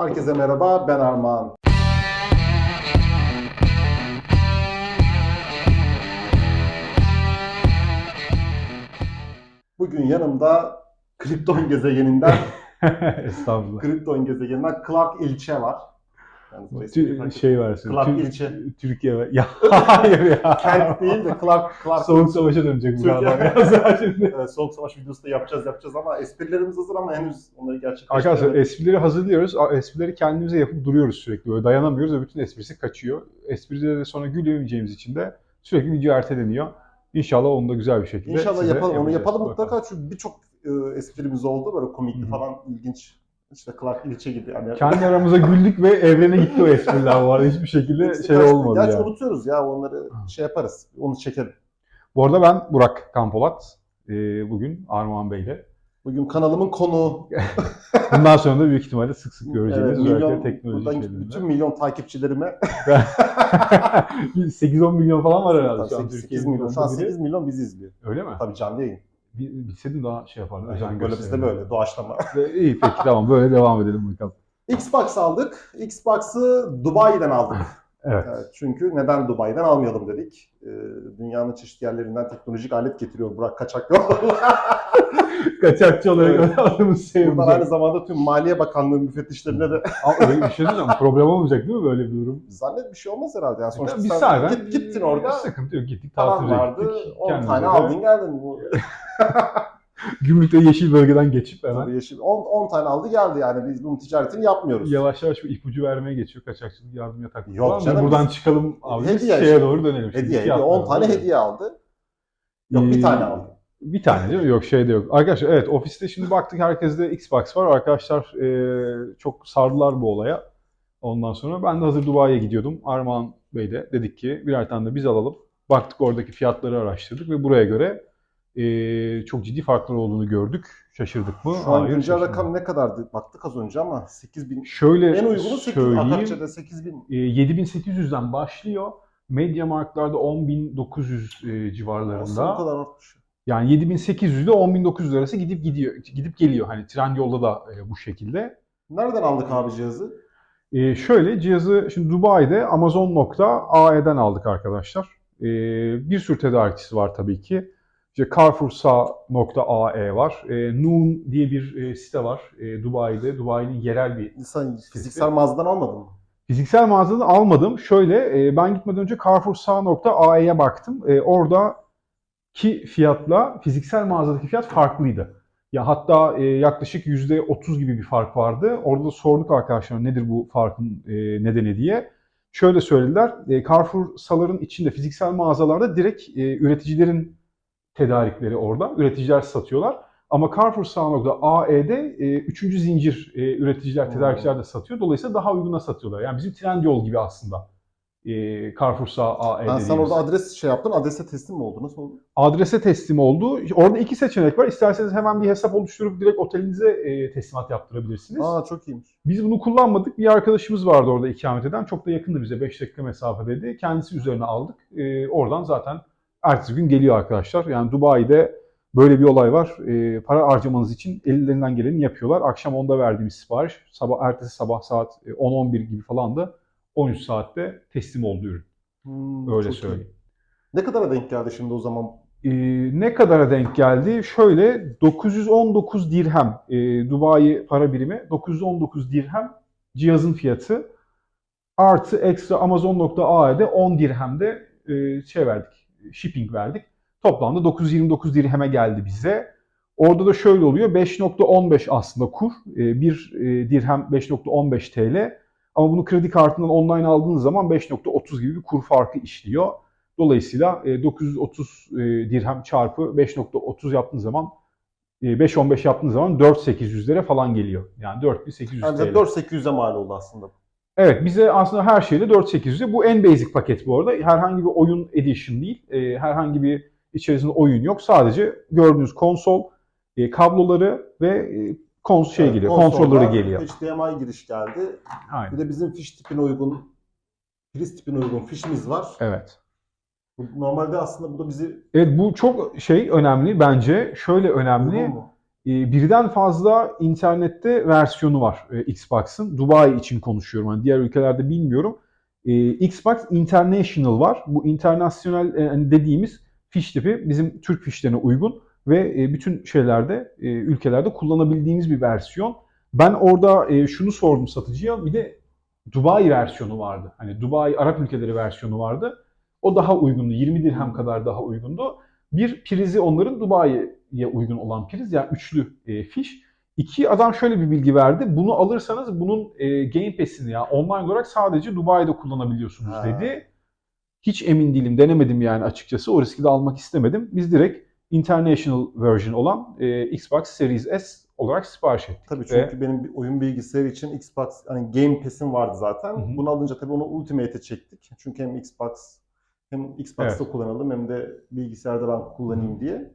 Herkese merhaba, ben Armağan. Bugün yanımda Kripton gezegeninden, Estağfurullah. Kripton gezegeninden Clark İlçe var. Yani Tü- şey var. Clark Tü- ilçe. Türkiye var. Ya hayır ya. Kent değil de Clark, Clark Soğuk savaşa dönecek bu Türkiye- galiba. ya şimdi. Evet, Soğuk Savaş videosu da yapacağız yapacağız ama esprilerimiz hazır ama henüz onları gerçekleştiremedik. Arkadaşlar esprileri hazırlıyoruz. A- Esprileri kendimize yapıp duruyoruz sürekli. Böyle dayanamıyoruz ve bütün esprisi kaçıyor. Esprileri de sonra gülemeyeceğimiz için de sürekli video erteleniyor. İnşallah onu da güzel bir şekilde İnşallah size yapalım. Onu yapacağız. yapalım Bakalım. mutlaka çünkü birçok e, esprimiz oldu böyle komikli Hı hı. falan ilginç. İşte Clark İlçe gibi. Hani Kendi aramıza güldük ve evrene gitti o espriler arada. Hiçbir şekilde şey olmadı Gerçi yani. unutuyoruz ya onları şey yaparız. Onu çekelim. Bu arada ben Burak Kampolat. Ee, bugün Armağan Bey'le. Bugün kanalımın konuğu. Bundan sonra da büyük ihtimalle sık sık göreceğiniz Evet, milyon, teknoloji buradan şeylerinde. bütün milyon takipçilerime 8-10 milyon falan var herhalde şu an 8, Türkiye'nin milyon. Şu an biri. 8 milyon bizi izliyor. Öyle mi? Tabii canlı yayın. Bil- Bilseydim daha şey yapardım. Yani böyle bizde böyle doğaçlama. İyi peki tamam böyle devam edelim bakalım. Xbox aldık. Xbox'ı Dubai'den aldık. Evet. Çünkü neden Dubai'den almayalım dedik. Ee, dünyanın çeşitli yerlerinden teknolojik alet getiriyor Burak Kaçak yollarla. Kaçakçı olarak Evet. adamı Buradan sevdim. aynı zamanda tüm Maliye Bakanlığı müfettişlerine de Ama öyle bir şey diyeceğim. Problem olmayacak değil mi böyle bir durum? zannet bir şey olmaz herhalde. Yani sonuçta bir sen git, gittin orada. Sıkıntı yok. Gittik tatile vardı. gittik. 10 Kendimize tane de aldın geldin. Bu, Gümrükte yeşil bölgeden geçip hemen tabii yeşil. 10, 10 tane aldı geldi yani. Biz bunun ticaretini yapmıyoruz. yavaş yavaş bir ipucu vermeye geçiyor kaçakçılık yardım yataklığı Yok canım, Buradan biz- çıkalım abi. Hediye şeye işte. doğru dönelim. Hediye, hediye. fiyatlara 10 tane hediye aldı. Yok bir Ee, tane aldı. Bir tane değil mi? Yok şey de yok. Arkadaşlar evet ofiste şimdi baktık herkeste Xbox var. Arkadaşlar e, çok sardılar bu olaya. Ondan sonra ben de hazır Dubai'ye gidiyordum. Armağan Bey de dedik ki birer tane de biz alalım. Baktık oradaki fiyatları araştırdık ve buraya göre e, çok ciddi farklar olduğunu gördük. Şaşırdık mı? Şu an güncel rakam ne kadardı? Baktık az önce ama 8000. Şöyle En uygunu 8 söyleyeyim. Akakçe'de 8000. E, 7800'den başlıyor. Mediamarkt'larda 10900 e, Aslında civarlarında. o kadar artmış. Yani 7800 ile 10900 arası gidip gidiyor, gidip geliyor. Hani Trendyol'da da e, bu şekilde. Nereden aldık abi cihazı? E, şöyle cihazı şimdi Dubai'de Amazon.ae'den aldık arkadaşlar. E, bir sürü tedarikçisi var tabii ki. İşte Carrefour'sa.ae var. E, Noon diye bir e, site var e, Dubai'de. Dubai'nin yerel bir Sen fiziksel mağazadan almadın mı? Fiziksel mağazadan almadım. Şöyle e, ben gitmeden önce Carrefour.ae'ye baktım. E, oradaki fiyatla fiziksel mağazadaki fiyat farklıydı. Ya hatta e, yaklaşık %30 gibi bir fark vardı. Orada da sorduk arkadaşlar nedir bu farkın e, nedeni diye. Şöyle söylediler. E, Carrefour saların içinde fiziksel mağazalarda direkt e, üreticilerin tedarikleri orada. Üreticiler satıyorlar. Ama Carrefour Sağ.ae'de e, üçüncü zincir e, üreticiler, Hmm. tedarikçiler de satıyor. Dolayısıyla daha uyguna satıyorlar. Yani bizim Trendyol gibi aslında. E, Carrefour Sağ.ae Ben sen dediğimiz. orada adres şey yaptın, adrese teslim mi oldu? Nasıl oldu? Adrese teslim oldu. Orada iki seçenek var. İsterseniz hemen bir hesap oluşturup direkt otelinize e, teslimat yaptırabilirsiniz. Aa çok iyiymiş. Biz bunu kullanmadık. Bir arkadaşımız vardı orada ikamet eden. Çok da yakındı bize. 5 dakika mesafedeydi. Kendisi üzerine aldık. Ee, oradan zaten ertesi gün geliyor arkadaşlar. Yani Dubai'de böyle bir olay var. Ee, para harcamanız için ellerinden geleni yapıyorlar. Akşam 10'da verdiğimiz sipariş. Sabah ertesi sabah saat e, 10-11 gibi falan da 13 saatte teslim oldu ürün. Hmm, Öyle çok iyi. söyleyeyim. Ne kadara denk geldi şimdi o zaman? Ee, ne kadara denk geldi? Şöyle 919 dirhem e, Dubai para birimi 919 dirhem cihazın fiyatı artı ekstra Amazon.ae'de 10 dirhemde e, şey verdik shipping verdik. Toplamda 929 dirheme geldi bize. Orada da şöyle oluyor 5.15 aslında kur. E, bir e, dirhem 5.15 TL. Ama bunu kredi kartından online aldığınız zaman 5.30 gibi bir kur farkı işliyor. Dolayısıyla e, 930 e, dirhem çarpı 5.30 yaptığınız zaman e, 5.15 yaptığınız zaman 4.800'lere falan geliyor. Yani 4.800 Yani TL. bize 4800'e mal oldu aslında. Evet bize aslında her şeyle 4800'e. Bu en basic paket bu arada. Herhangi bir oyun edition değil. E, herhangi bir içerisinde oyun yok. Sadece gördüğünüz konsol, e, kabloları ve e, kons şey Evet, geliyor. Kontrolleri geliyor. HDMI giriş geldi. Aynen. Bir de bizim fiş tipine uygun, priz tipine uygun fişimiz var. Evet. Normalde aslında bu da bizi Evet bu çok şey önemli bence. Şöyle önemli. uygun mu? E, birden fazla internette versiyonu var e, Xbox'ın. Dubai için konuşuyorum. Hani diğer ülkelerde bilmiyorum. E, Xbox International var. Bu internasyonel e, hani dediğimiz fiş tipi bizim Türk fişlerine uygun ve e, bütün şeylerde ülkelerde kullanabildiğimiz bir versiyon. Ben orada şunu sordum satıcıya. Bir de Dubai versiyonu vardı. Hani Dubai Arap ülkeleri versiyonu vardı. O daha uygundu. 20 dirhem kadar daha uygundu. Bir prizi onların Dubai'ye uygun olan priz. Yani üçlü e, fiş. İki adam şöyle bir bilgi verdi. Bunu alırsanız bunun e, Game Pass'ini ya online olarak sadece Dubai'de kullanabiliyorsunuz Ha. dedi. Hiç emin değilim. Denemedim yani açıkçası. O riski de almak istemedim. Biz direkt International version olan e, Xbox Series S olarak sipariş ettik. Tabii Ve- çünkü benim bir oyun bilgisayarı için Xbox hani Game Pass'im vardı zaten. Hı hı. Bunu alınca tabii onu Ultimate'e çektik. Çünkü hem Xbox hem Xbox'ta Evet. kullanalım hem de bilgisayarda ben kullanayım diye.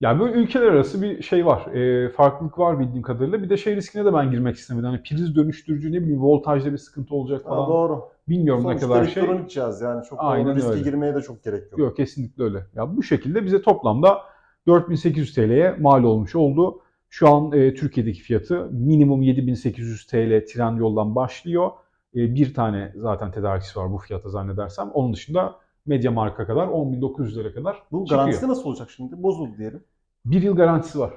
Yani böyle ülkeler arası bir şey var. E, farklılık var bildiğim kadarıyla. Bir de şey riskine de ben girmek istemedim. Hani priz dönüştürücü ne bileyim voltajda bir sıkıntı olacak Ha, falan. doğru. Bilmiyorum Sonuçta ne kadar şey. elektronik cihaz yani çok Aynen riske öyle. girmeye de çok gerek yok. Yok kesinlikle öyle. Ya bu şekilde bize toplamda 4800 TL'ye mal olmuş oldu. Şu an e, Türkiye'deki fiyatı minimum 7800 TL Trendyol'dan başlıyor. E, bir tane zaten tedarikçisi var bu fiyata zannedersem. Onun dışında Mediamarkt'a kadar 10.900 lira kadar Bu çıkıyor. garantisi nasıl olacak şimdi? Bozuldu diyelim. Bir yıl garantisi var.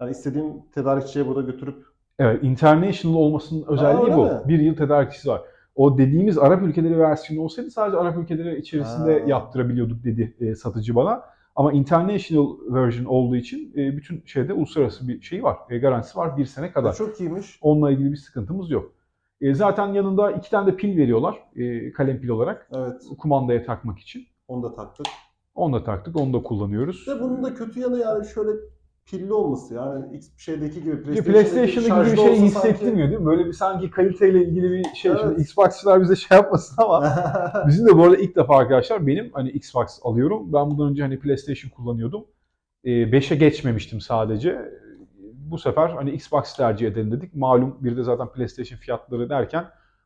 Yani istediğim tedarikçiye burada götürüp Evet, international olmasının özelliği öyle bu. mi? Bir yıl tedarikçisi var. O dediğimiz Arap ülkeleri versiyonu olsaydı sadece Arap ülkeleri içerisinde Ha. yaptırabiliyorduk dedi e, satıcı bana. Ama international version olduğu için e, bütün şeyde uluslararası bir şey var. E, garantisi var bir sene kadar. çok iyiymiş. Onunla ilgili bir sıkıntımız yok. E, zaten yanında iki tane de pil veriyorlar. E, kalem pil olarak. Evet. Kumandaya takmak için. Onu da taktık. Onu da taktık. Onu da kullanıyoruz. Ve bunun da kötü yanı yani şöyle pilli olması yani X şeydeki gibi PlayStation'daki PlayStation'da gibi bir şey hissettirmiyor değil mi? Böyle bir sanki kaliteyle ilgili bir şey. Evet. Şimdi Xbox'çılar bize şey yapmasın ama Bizim de bu arada ilk defa arkadaşlar benim hani Xbox alıyorum. Ben bundan önce hani PlayStation kullanıyordum. 5'e geçmemiştim sadece. Bu sefer hani Xbox tercih edelim dedik. Malum bir de zaten PlayStation fiyatları derken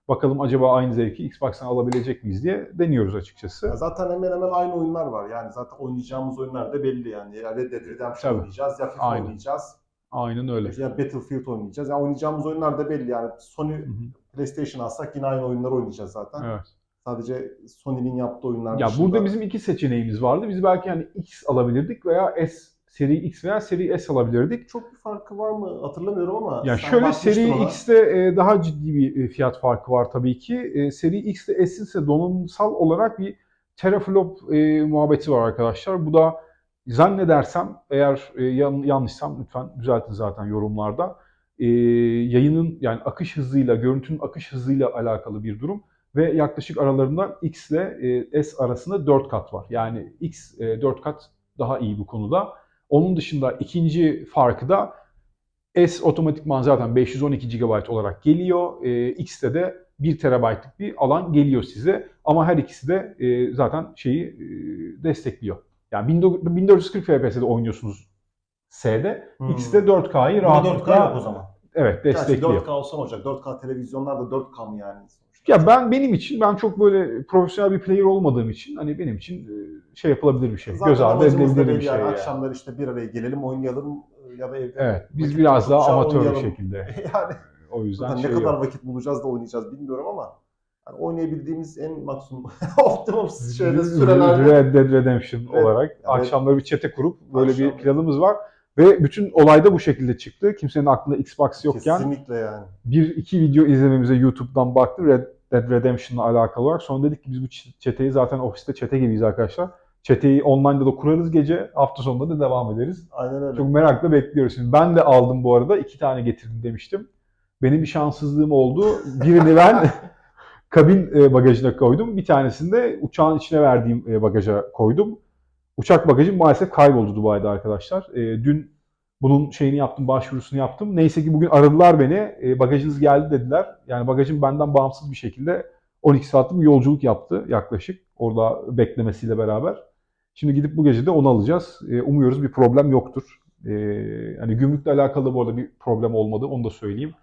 bakalım acaba aynı zevki Xbox'tan alabilecek miyiz diye deniyoruz açıkçası. Ya zaten hemen hemen aynı oyunlar var. Yani zaten oynayacağımız oyunlar da belli yani. Ya Red Dead Redemption Tabii. oynayacağız, ya FIFA Aynen. oynayacağız, Aynen öyle. ya Battlefield oynayacağız. Ya oynayacağımız oyunlar da belli yani. Sony Hı hı. PlayStation alsak yine aynı oyunları oynayacağız zaten. Evet. Sadece Sony'nin yaptığı oyunlar Ya dışında. burada bizim iki seçeneğimiz vardı. Biz belki hani X alabilirdik veya S seri X veya seri S alabilirdik. çok bir farkı var mı hatırlamıyorum ama. Ya şöyle seri ona. X'te e, daha ciddi bir e, fiyat farkı var tabii ki. E, Seri X'te S'in ise donanımsal olarak bir teraflop e, muhabbeti var arkadaşlar. Bu da zannedersem eğer e, yan- yanlışsam lütfen düzeltin zaten yorumlarda. E, yayının yani akış hızıyla, görüntünün akış hızıyla alakalı bir durum ve yaklaşık aralarında X ile e, S arasında 4 kat var. Yani X e, 4 kat daha iyi bu konuda. Onun dışında ikinci farkı da S otomatikman zaten 512 GB olarak geliyor. E, X'te de 1 TB'lık bir alan geliyor size. Ama her ikisi de e, zaten şeyi e, destekliyor. Yani 19- 1440 FPS'de oynuyorsunuz S'de. Hmm. X'te 4K'yı Bunda 4K yok o rahatlıkla zaman. evet Gerçi destekliyor. 4K olsa olacak? 4K televizyonlar da 4K mı yani? Ya ben benim için ben çok böyle profesyonel bir player olmadığım için hani benim için e, şey yapılabilir bir şey. Zaten Göz ardı edilebilir bir şey. yani. Akşamları işte bir araya gelelim oynayalım ya da evde. Evet biz biraz daha amatör bir şekilde. yani O yüzden şey ne yok. kadar vakit bulacağız da oynayacağız bilmiyorum ama yani oynayabildiğimiz en maksimum optimum şeyde sürelerde Red Dead Redemption Evet. olarak Evet. akşamları bir çete kurup böyle bir Akşam. planımız var. Ve bütün olay da bu şekilde çıktı. Kimsenin aklında Xbox yokken kesinlikle yani. bir iki video izlememize YouTube'dan baktı Red Dead Redemption'la alakalı olarak. Sonra dedik ki biz bu çeteyi zaten ofiste çete gibiyiz arkadaşlar. Çeteyi online'da da kurarız gece. Hafta sonunda da devam ederiz. Aynen öyle. Çok merakla bekliyoruz. Şimdi ben de aldım bu arada. iki tane getirdim demiştim. Benim bir şanssızlığım oldu. Birini ben kabin e, bagajına koydum. Bir tanesini de uçağın içine verdiğim e, bagaja koydum. Uçak bagajım maalesef kayboldu Dubai'de arkadaşlar. E, dün bunun şeyini yaptım, başvurusunu yaptım. Neyse ki bugün aradılar beni. E, bagajınız geldi dediler. Yani bagajım benden bağımsız bir şekilde 12 saatlik bir yolculuk yaptı yaklaşık. Orada beklemesiyle beraber. Şimdi gidip bu gece de onu alacağız. E, umuyoruz bir problem yoktur. E, hani gümrükle alakalı bu arada bir problem olmadı. Onu da söyleyeyim.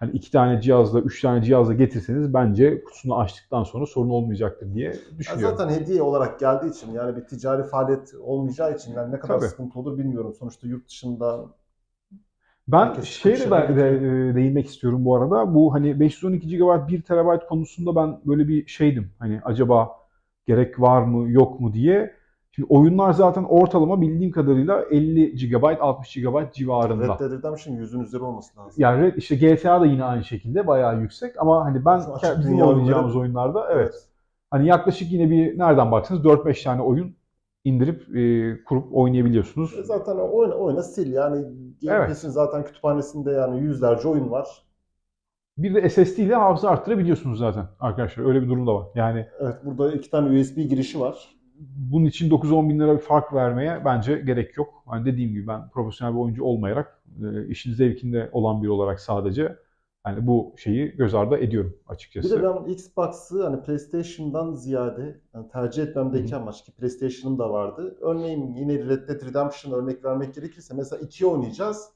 Hani iki tane cihazla, üç tane cihazla getirseniz bence kutusunu açtıktan sonra sorun olmayacaktır diye Ya düşünüyorum. zaten hediye olarak geldiği için yani bir ticari faaliyet olmayacağı için yani ne kadar Tabii. sıkıntı olur bilmiyorum. Sonuçta yurt dışında Ben şeye de, çıkışına ben de e, değinmek istiyorum bu arada. Bu hani 512 GB 1 TB konusunda ben böyle bir şeydim. Hani acaba gerek var mı yok mu diye. Şimdi oyunlar zaten ortalama bildiğim kadarıyla 50 GB 60 GB civarında. Red Dead Redemption 100'ün üzeri olması lazım. Yani Red- işte GTA da yine aynı şekilde bayağı yüksek ama hani ben bizim oynayacağımız oyunlarda evet. Hani yaklaşık yine bir nereden baksanız 4-5 tane oyun indirip e, kurup oynayabiliyorsunuz. E Zaten oyna, oyna sil yani Game Evet. Zaten kütüphanesinde yani yüzlerce oyun var. Bir de SSD ile hafıza arttırabiliyorsunuz zaten arkadaşlar. Öyle bir durum da var. Yani Evet burada iki tane USB girişi var. Bunun için 9-10 bin lira bir fark vermeye bence gerek yok. Hani dediğim gibi ben profesyonel bir oyuncu olmayarak e, işin zevkinde olan biri olarak sadece hani bu şeyi göz ardı ediyorum Bir açıkçası. de ben Xbox'ı hani PlayStation'dan ziyade yani tercih etmemdeki amaç ki PlayStation'ım da vardı. Örneğin yine Red Dead Redemption örnek vermek gerekirse mesela 2 oynayacağız.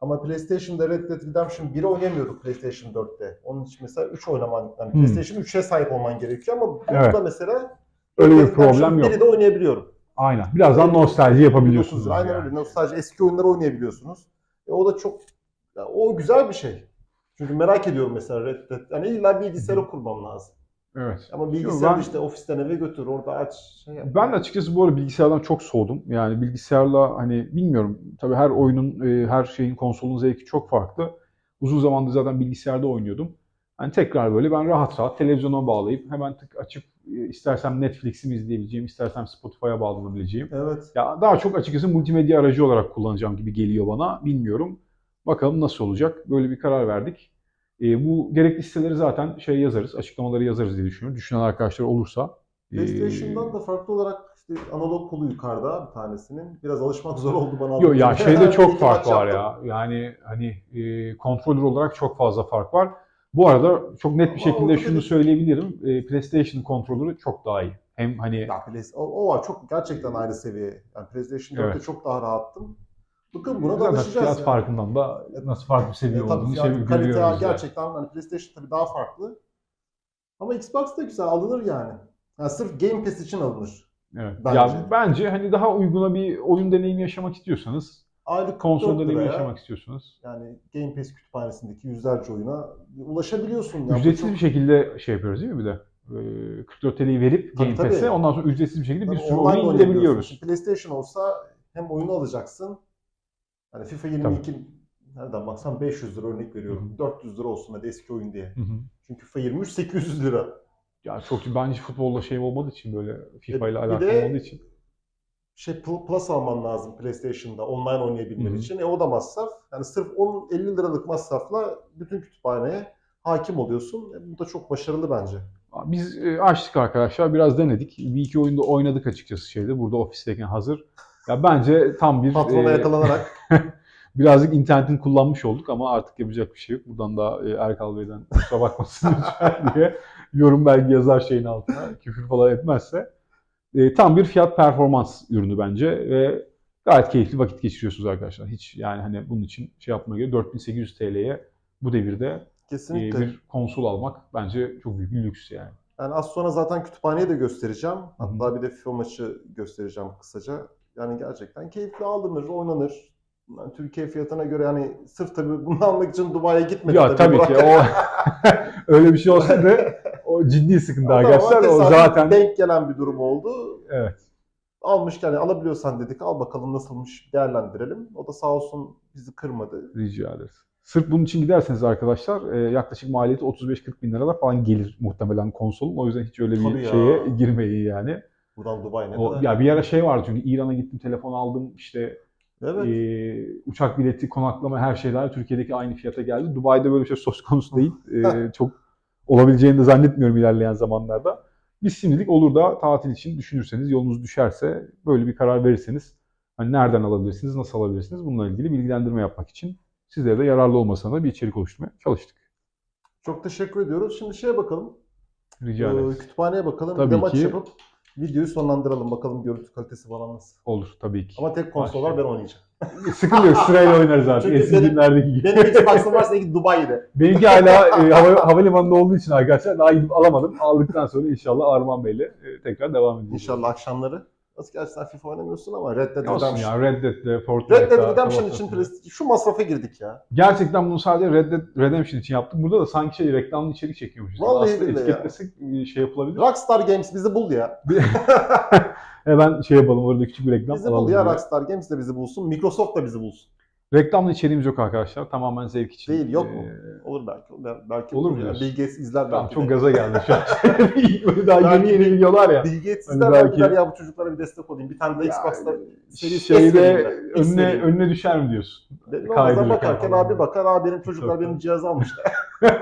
Ama PlayStation'da Red Dead Redemption 1'i oynayamıyorduk PlayStation 4'te. Onun için mesela 3 oynaman, yani. PlayStation 3'e sahip olman gerekiyor ama burada Evet. mesela Öyle bir problem yok. 1'i de oynayabiliyorum. Aynen. Birazdan nostalji yapabiliyorsunuz. 9 Aynen yani. öyle. Sadece eski oyunları oynayabiliyorsunuz. E, o da çok ya, o güzel bir şey. Çünkü merak ediyorum mesela Red Dead. Yani illa bilgisayara kurmam lazım. Evet. Ama bilgisayarı ben- işte ofisten eve götür, orada aç. Şey yap. Ben de açıkçası bu arada bilgisayardan çok soğudum. Yani bilgisayarla hani bilmiyorum. Tabii her oyunun, e, her şeyin konsolun zevki çok farklı. Uzun zamandır zaten bilgisayarda oynuyordum. Hani tekrar böyle ben rahat rahat televizyona bağlayıp hemen tık açıp istersem Netflix'imi izleyebileceğim, istersem Spotify'a bağlanabileceğim. Evet. Ya daha çok açıkçası multimedya aracı olarak kullanacağım gibi geliyor bana. Bilmiyorum. Bakalım nasıl olacak. Böyle bir karar verdik. E, bu gerekli siteleri zaten şey yazarız, açıklamaları yazarız diye düşünüyorum. Düşünen arkadaşlar olursa. e, PlayStation'dan da farklı olarak işte analog kolu yukarıda bir tanesinin. Biraz alışmak zor oldu bana. Yok ya şeyde çok fark var yaptım. ya. Yani hani e, kontrolör olarak çok fazla fark var. Bu arada çok net bir şekilde şunu söyleyebilirim. E, PlayStation kontrolörü çok daha iyi. Hem hani Ya o, o var çok gerçekten ayrı seviye. Yani PlayStation 4'te Evet. çok daha rahattım. Bakın buna da alışacağız. fiyat ya. farkından da nasıl farklı bir seviye E, olduğunu fiyat, şey kalite görüyoruz. yani. gerçekten hani PlayStation tabii daha farklı. Ama Xbox da güzel alınır yani. Yani sırf Game Pass için alınır. Evet. Bence. Ya bence hani daha uyguna bir oyun deneyimi yaşamak istiyorsanız, Aylık konsol 44 deneyimi liraya yaşamak istiyorsanız yani Game Pass kütüphanesindeki yüzlerce oyuna ulaşabiliyorsun. Ya. Bu ücretsiz çok- bir şekilde şey yapıyoruz değil mi bir de? E, 44 TL'yi verip Tabii, Game Pass'e tabii. ondan sonra ücretsiz bir şekilde bir Tabii sürü oyun indirebiliyoruz. PlayStation olsa hem oyunu alacaksın. Hani FIFA 22 nereden baksan 500 lira örnek veriyorum. Hı 400 lira olsun hadi eski oyun diye. Hı hı. Çünkü FIFA 23 800 lira. Ya çok ben hiç futbolla şey olmadığı için böyle FIFA ile E, bir alakalı olmadığı için. Şey Pl- Plus alman lazım PlayStation'da online oynayabilmen için. E o da masraf. Yani sırf 10 50 liralık masrafla bütün kütüphaneye hakim oluyorsun. E, bu da çok başarılı bence. Biz e, açtık arkadaşlar biraz denedik. Bir iki oyunda oynadık açıkçası şeyde burada ofisteyken hazır. Ya bence tam bir Patrona e, yakalanarak birazcık internetini kullanmış olduk ama artık yapacak bir şey yok. Buradan da e, Erkal Bey'den kusura bakmasın lütfen diye yorum belki yazar şeyin altına küfür falan etmezse. E, tam bir fiyat performans ürünü bence ve gayet keyifli vakit geçiriyorsunuz arkadaşlar. Hiç yani hani bunun için şey yapmaya gerek 4800 TL'ye bu devirde e, kesinlikle. bir konsol almak bence çok büyük bir lüks yani. Yani az sonra zaten kütüphaneyi de göstereceğim. Hatta bir de FIFA maçı göstereceğim kısaca. Yani gerçekten keyifli alınır, oynanır. Yani Türkiye fiyatına göre yani sırf tabii bunu almak için Dubai'ye gitmedim. Ya tabii ki o öyle bir şey olsa da o ciddi sıkıntı Ama arkadaşlar. O zaten denk gelen bir durum oldu. evet. Almışken yani alabiliyorsan dedik al bakalım nasılmış değerlendirelim. O da sağ olsun bizi kırmadı. Rica ederiz. Sırf bunun için giderseniz arkadaşlar e, yaklaşık maliyeti 35-40 bin lirada falan gelir muhtemelen konsolun. O yüzden hiç öyle bir Tabii ya. şeye girmeyin yani. Buradan Dubai ne O, kadar? ya bir ara şey vardı çünkü İran'a gittim telefon aldım işte evet. e, uçak bileti, konaklama her şeyler Türkiye'deki aynı fiyata geldi. Dubai'de böyle bir şey söz konusu değil. E, çok olabileceğini de zannetmiyorum ilerleyen zamanlarda. Biz şimdilik olur da tatil için düşünürseniz, yolunuz düşerse böyle bir karar verirseniz hani nereden alabilirsiniz, nasıl alabilirsiniz bununla ilgili bilgilendirme yapmak için sizlere de yararlı olmasına da bir içerik oluşturmaya çalıştık. Çok teşekkür ediyoruz. Şimdi şeye bakalım. Rica Ee, ederiz. kütüphaneye bakalım. Tabii bir de maç ki. yapıp videoyu sonlandıralım. Bakalım görüntü kalitesi falan nasıl. Olur tabii ki. Ama tek konsol var ben oynayacağım. Sıkıntı yok sırayla oynarız artık. Çünkü Eski benim- günlerdeki gibi. Benim Xbox'ım varsa ilk Dubai'de. Benimki hala e, hava, havalimanında olduğu için arkadaşlar daha gidip alamadım. Aldıktan sonra inşallah Arman Bey'le e, tekrar devam edeceğiz. İnşallah akşamları. Nasıl gerçi sen FIFA oynamıyorsun ama Red Dead Redemption. ya Red Dead'de, Fortnite'da. Red Dead Redemption için şu masrafa girdik ya. Gerçekten bunu sadece Red Dead Redemption için yaptık. Burada da sanki şey reklamlı içerik çekiyormuşuz. Vallahi Aslında billahi ya. etiketlesek şey yapılabilir. Rockstar Games bizi bul ya. Hemen şey yapalım orada küçük bir reklam Bizi alalım. bul ya buraya. Rockstar Games de bizi bulsun. Microsoft da bizi bulsun. Reklamlı içeriğimiz yok arkadaşlar. Tamamen zevk için. Değil, yok mu? Ee, Olur belki. Bel- Belki Olur mu diyorsun? Bill Gates izler Tamam belki. çok de. gaza geldi şu an. Böyle daha Belki yeni yeni videolar ya. Bill Gates Hani izler belki- belki der ya bu çocuklara bir destek olayım. Bir tane de Ya, Xbox'ta Series S Şeyde önüne, önüne düşer mi diyorsun? Bazen bakarken falan. abi bakar. Abi benim çocuklar Tabii. benim cihazı almışlar.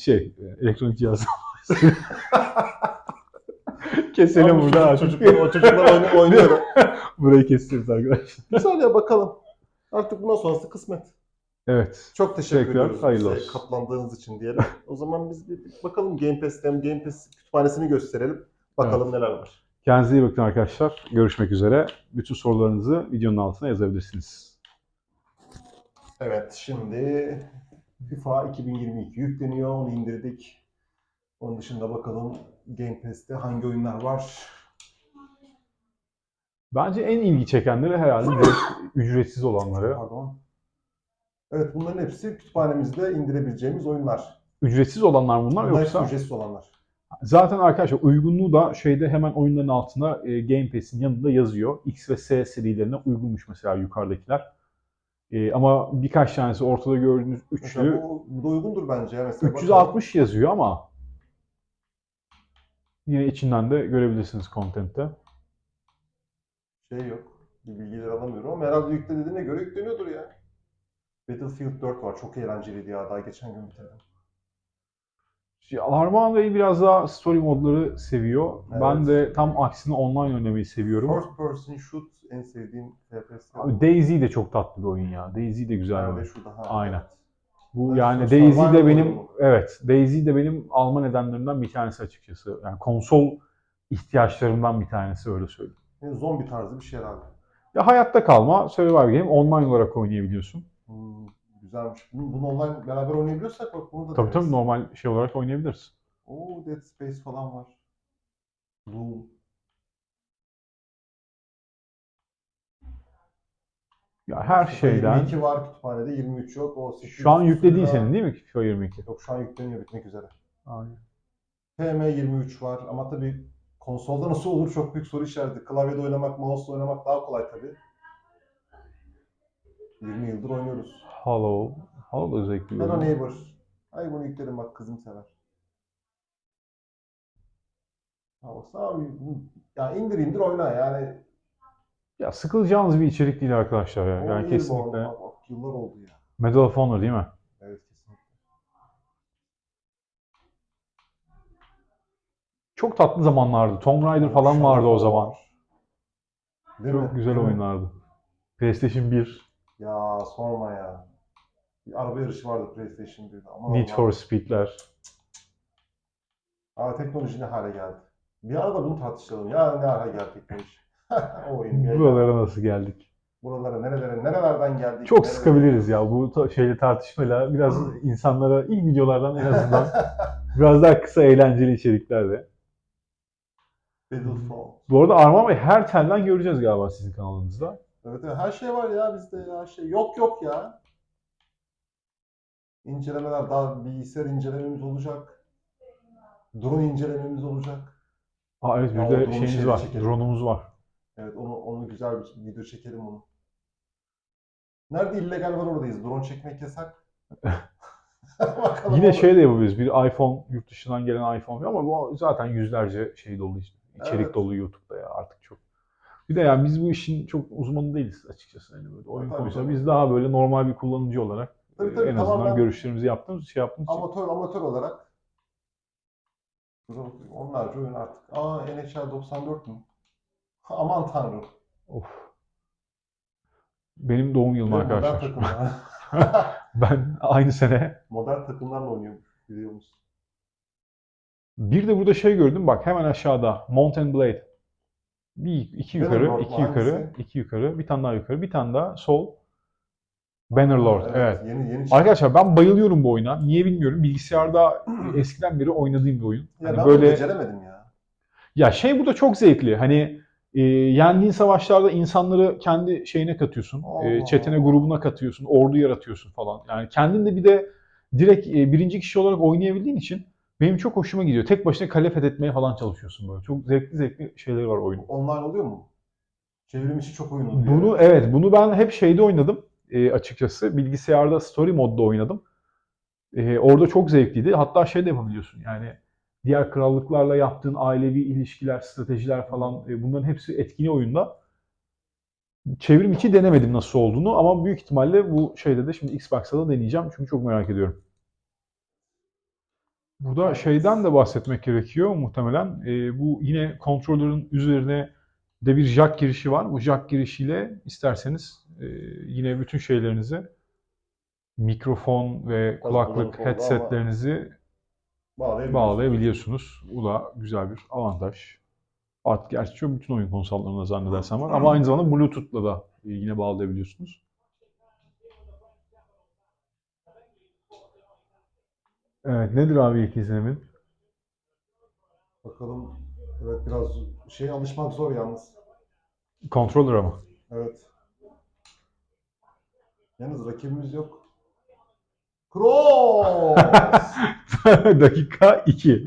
Şey, elektronik cihaz. Keselim Abi burada çocuk- artık. Çocuklar, o çocuklar oynuyor. oynuyor. Burayı keseceğiz arkadaşlar. Güzel ya bakalım. Artık bundan sonrası kısmet. Evet. Çok teşekkür Tekrar ediyoruz hayırlı bize olsun. katlandığınız için diyelim. O zaman biz bir bakalım Game Pass'ten Game Pass kütüphanesini gösterelim. Bakalım neler var. Kendinize iyi bakın arkadaşlar. Görüşmek üzere. Bütün sorularınızı videonun altına yazabilirsiniz. Evet şimdi FIFA 2022 yükleniyor. Onu indirdik. Onun dışında bakalım Game Pass'te hangi oyunlar var. Bence en ilgi çekenleri herhalde direkt ücretsiz olanları. Pardon. Evet bunların hepsi kütüphanemizde indirebileceğimiz oyunlar. Ücretsiz olanlar bunlar Bunlar hepsi yoksa ücretsiz olanlar. zaten arkadaşlar uygunluğu da şeyde hemen oyunların altına e, Game Pass'in yanında yazıyor. X ve S serilerine uygunmuş mesela yukarıdakiler. E, ama birkaç tanesi ortada gördüğünüz Mesela üçlü bu, bu da uygundur bence. ya. Mesela 360 yazıyor ama yine içinden de görebilirsiniz content'te. Şey yok. Bir bilgiler alamıyorum ama herhalde yüklediğine göre yükleniyordur ya. Battlefield 4 var. Çok eğlenceliydi ya. Daha geçen gün bitirdim. Şey, Armağan Bey biraz daha story modları seviyor. Evet. Ben de tam aksine online oynamayı seviyorum. First person shoot en sevdiğim FPS. Abi Daisy de çok tatlı bir oyun ya. Daisy de güzel bir oyun. Aynen. Bu Evet, yani Daisy de benim evet Daisy de benim alma nedenlerimden bir tanesi açıkçası. Yani konsol ihtiyaçlarımdan bir tanesi öyle söyleyeyim. Yani zombi tarzı bir şey herhalde. Ya hayatta kalma survival game online olarak oynayabiliyorsun. Hmm, güzelmiş. Bunu, bunu online beraber oynayabiliyorsak bak bunu da Tabii tabii deneriz. normal şey olarak oynayabiliriz. Oo Dead Space falan var. Doom. Ya her şeyden 22 var kütüphanede 23 yok. O 800 şu an küsur lira. senin değil mi FIFA 22? Yok şu an yükleniyor bitmek üzere. Aynen. PM23 var ama tabii konsolda nasıl olur çok büyük soru işareti. Klavyede oynamak, mouse'la oynamak daha kolay tabii. 20 yıldır oynuyoruz. Hollow. Hollow bir Hello. Neighbor. Ay bunu yükledim bak kızım sever. Baksana abi ya indir indir oyna yani. Ya sıkılacağınız bir içerik değil arkadaşlar Yani iyi kesinlikle. Bak, bak, yıllar oldu ya. Medal of Honor değil mi? Evet kesinlikle. Çok tatlı zamanlardı. Tomb Raider falan vardı o zaman. Değil mi? Çok güzel Değil mi? oyunlardı. PlayStation 1, Ya sorma ya. Bir araba yarışı vardı PlayStation 1'de. Aman Need Allah'ım. for Speed'ler. Aa teknoloji ne hale geldi. Bir ara da bunu tartışalım. Ya ne hale geldi teknoloji. o oyun bir Buralara nasıl geldik? Buralara nerelere nerelerden geldik. Çok nerelere- sıkabiliriz ya bu ta- şeyle tartışmayla. Biraz insanlara ilk videolardan en azından biraz daha kısa eğlenceli içeriklerde. Battlefront. Bu arada Arman Bey her telden göreceğiz galiba sizin kanalınızda. Evet, evet her şey var ya bizde her şey. Yok yok ya. İncelemeler daha bilgisayar incelememiz olacak. Drone incelememiz olacak. Aa evet bir Ya o de drone şeyi var. çekelim. Drone'umuz var. Evet onu onu güzel bir video çekelim onu. Nerede illegal var oradayız. Drone çekmek yasak. Bakalım Yine olur. şey de yapabiliriz. Bir iPhone, yurt dışından gelen iPhone ama bu zaten yüzlerce şey dolu işte. İçerik Evet. dolu YouTube'da ya artık çok. Bir de yani biz bu işin çok uzmanı değiliz açıkçası. Yani böyle oyun Tabii, konusunda tabii. biz daha böyle normal bir kullanıcı olarak Tabii, tabii, en azından tamamen- görüşlerimizi yaptığımız şey yaptığımız. Amatör amatör olarak onlarca oyun artık. Aa NHL 94 mü? Aman tanrım. Of. Benim doğum yılım arkadaşlar. ben aynı sene. Modern takımlarla oynuyormuş biliyor musun? Bir de burada şey gördüm bak hemen aşağıda. Mountain Blade. Bir, iki yukarı, Bannerlord iki mu? yukarı, Hangisi? iki yukarı, bir tane daha yukarı, bir tane daha sol. Bannerlord, evet. Yeni yeni çıktı. Arkadaşlar ben bayılıyorum bu oyuna. Niye bilmiyorum. Bilgisayarda eskiden beri oynadığım bir oyun. ya Hani ben böyle beceremedim ya. ya şey burada çok zevkli. Hani E, yendiğin savaşlarda insanları kendi şeyine katıyorsun. E, çetene grubuna katıyorsun. Ordu yaratıyorsun falan. Yani kendin de bir de direkt e, birinci kişi olarak oynayabildiğin için benim çok hoşuma gidiyor. Tek başına kale fethetmeye falan çalışıyorsun böyle. Çok zevkli zevkli şeyleri var oyunun. Online oluyor mu? Çevrim içi çok oyun oluyor. Bunu evet bunu ben hep şeyde oynadım e, açıkçası. Bilgisayarda story modda oynadım. E, orada çok zevkliydi. Hatta şey de yapabiliyorsun yani diğer krallıklarla yaptığın ailevi ilişkiler, stratejiler falan e, bunların hepsi etkili oyunda. Çevrim içi denemedim nasıl olduğunu ama büyük ihtimalle bu şeyde de şimdi Xbox'ta da deneyeceğim çünkü çok merak ediyorum. Burada şeyden de bahsetmek gerekiyor muhtemelen. E, bu yine kontrolörün üzerine de bir jack girişi var. Bu jack girişiyle isterseniz e, yine bütün şeylerinizi mikrofon ve kulaklık headsetlerinizi Bağlayabiliyorsun. bağlayabiliyorsunuz. Bu da güzel bir avantaj. Artık gerçi bütün oyun konsollarında zannedersem var. Ama aynı zamanda Bluetooth'la da e, yine bağlayabiliyorsunuz. Evet, nedir abi ilk izlemin? Bakalım. Evet biraz şey alışmak zor yalnız. Controller ama. Evet. Yalnız rakibimiz yok. Kroos! Dakika 2.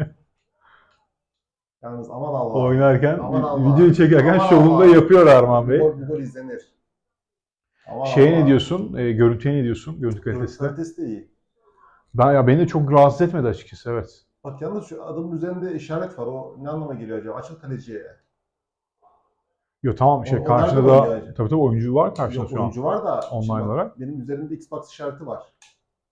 Yalnız aman Allah. Oynarken, Aman Allah. videoyu çekerken Aman Allah. yapıyor Arman Bu Bey. gol, bu gol izlenir. Aman Şeye Allah. ne diyorsun? E, görüntüye ne diyorsun? Görüntü Görüntü kalitesine. kalitesi de iyi. Ben ya beni de çok rahatsız etmedi açıkçası evet. Bak yalnız şu adamın üzerinde işaret var. O ne anlama geliyor acaba? Açıl kaleciye. Yo tamam şey O- karşıda da tabii tabii oyuncu var karşıda Yok şu an. oyuncu var da. Online şimdi bak, olarak. Benim üzerimde Xbox işareti var.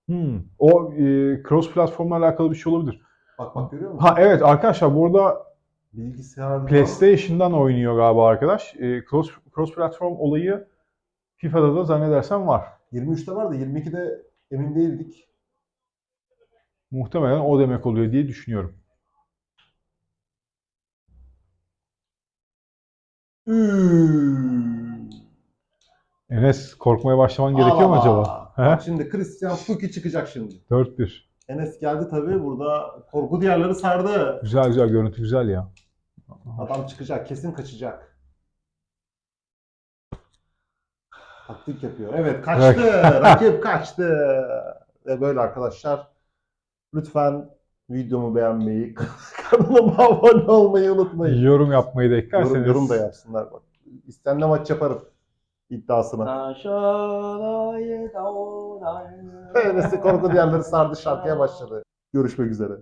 Hmm. O e, cross platformla alakalı bir şey olabilir. Bak bak görüyor musun? Ha evet arkadaşlar burada Bilgisayarda. PlayStation'dan oynuyor galiba arkadaş. E, cross cross platform olayı FIFA'da da zannedersem var. 23'te var da 22'de emin değildik. Muhtemelen o demek oluyor diye düşünüyorum. Hmm. Enes korkmaya başlaman gerekiyor mu acaba? He? Şimdi Christian Fuki çıkacak şimdi. 4-1. Enes geldi tabii burada korku diyarları sardı. Güzel güzel görüntü güzel ya. Adam çıkacak kesin kaçacak. Taktik yapıyor. Evet kaçtı. Rakip kaçtı. Ve böyle arkadaşlar. Lütfen videomu beğenmeyi, kanalıma abone olmayı unutmayın. Yorum yapmayı da eklerseniz. Yorum, yorum da yapsınlar bak. İstenle maç yaparım iddiasına. Neyse korku diğerleri sardı şarkıya başladı. Görüşmek üzere.